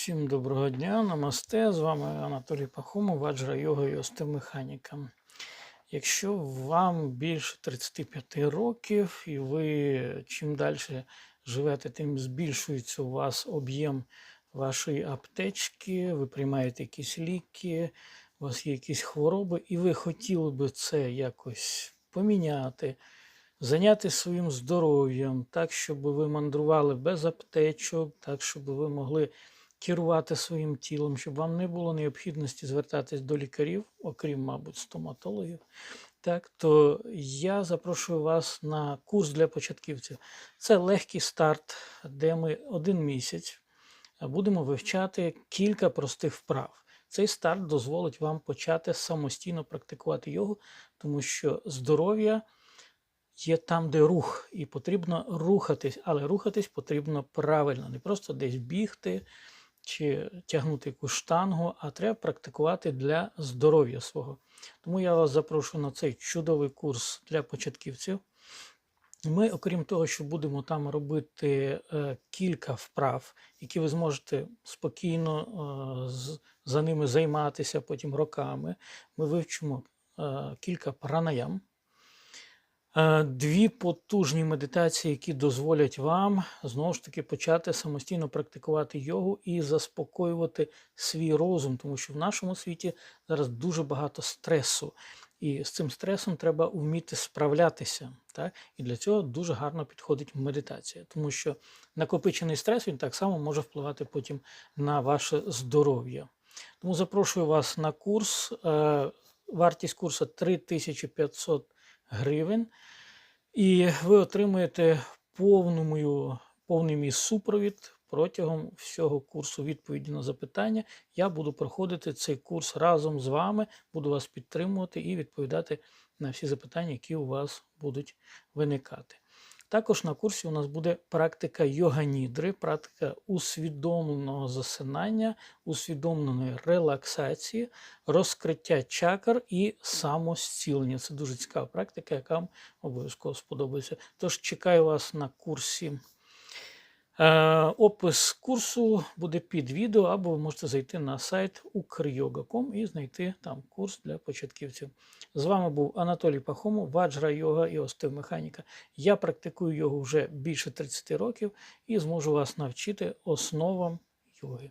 Всім доброго дня, намасте. З вами Анатолій Пахомов, ваджра йога і остеомеханіка. Якщо вам більше 35 років і ви чим далі живете, тим збільшується у вас об'єм вашої аптечки, ви приймаєте якісь ліки, у вас є якісь хвороби, і ви хотіли би це якось поміняти, зайняти своїм здоров'ям, так, щоб ви мандрували без аптечок, так, щоб ви могли керувати своїм тілом, щоб вам не було необхідності звертатись до лікарів, окрім, мабуть, стоматологів. Так, то я запрошую вас на курс для початківців. Це легкий старт, де ми один місяць будемо вивчати кілька простих вправ. Цей старт дозволить вам почати самостійно практикувати йогу, тому що здоров'я є там, де рух, і потрібно рухатись, але рухатись потрібно правильно, не просто десь бігти чи тягнути якусь штангу, а треба практикувати для здоров'я свого. Тому я вас запрошую на цей чудовий курс для початківців. Ми, окрім того, що будемо там робити е, кілька вправ, які ви зможете спокійно е, за ними займатися потім роками, ми вивчимо е, кілька пранаям, Дві потужні медитації, які дозволять вам знову ж таки почати самостійно практикувати йогу і заспокоювати свій розум, тому що в нашому світі зараз дуже багато стресу. І з цим стресом треба вміти справлятися. Так? І для цього дуже гарно підходить медитація, тому що накопичений стрес він так само може впливати потім на ваше здоров'я. Тому запрошую вас на курс. Е, Вартість курсу 3500 гривень, і ви отримуєте повну повний мій супровід протягом всього курсу відповіді на запитання. Я буду проходити цей курс разом з вами, буду вас підтримувати і відповідати на всі запитання, які у вас будуть виникати. Також на курсі у нас буде практика йога-нідри, практика усвідомленого засинання, усвідомленої релаксації, розкриття чакр і самозцілення. Це дуже цікава практика, яка вам обов'язково сподобається. Тож чекаю вас на курсі. Е, Опис курсу буде під відео, або ви можете зайти на сайт ukryoga.com і знайти там курс для початківців. З вами був Анатолій Пахомов, ваджра йога і остеомеханіка. Я практикую йогу вже більше 30 років і зможу вас навчити основам йоги.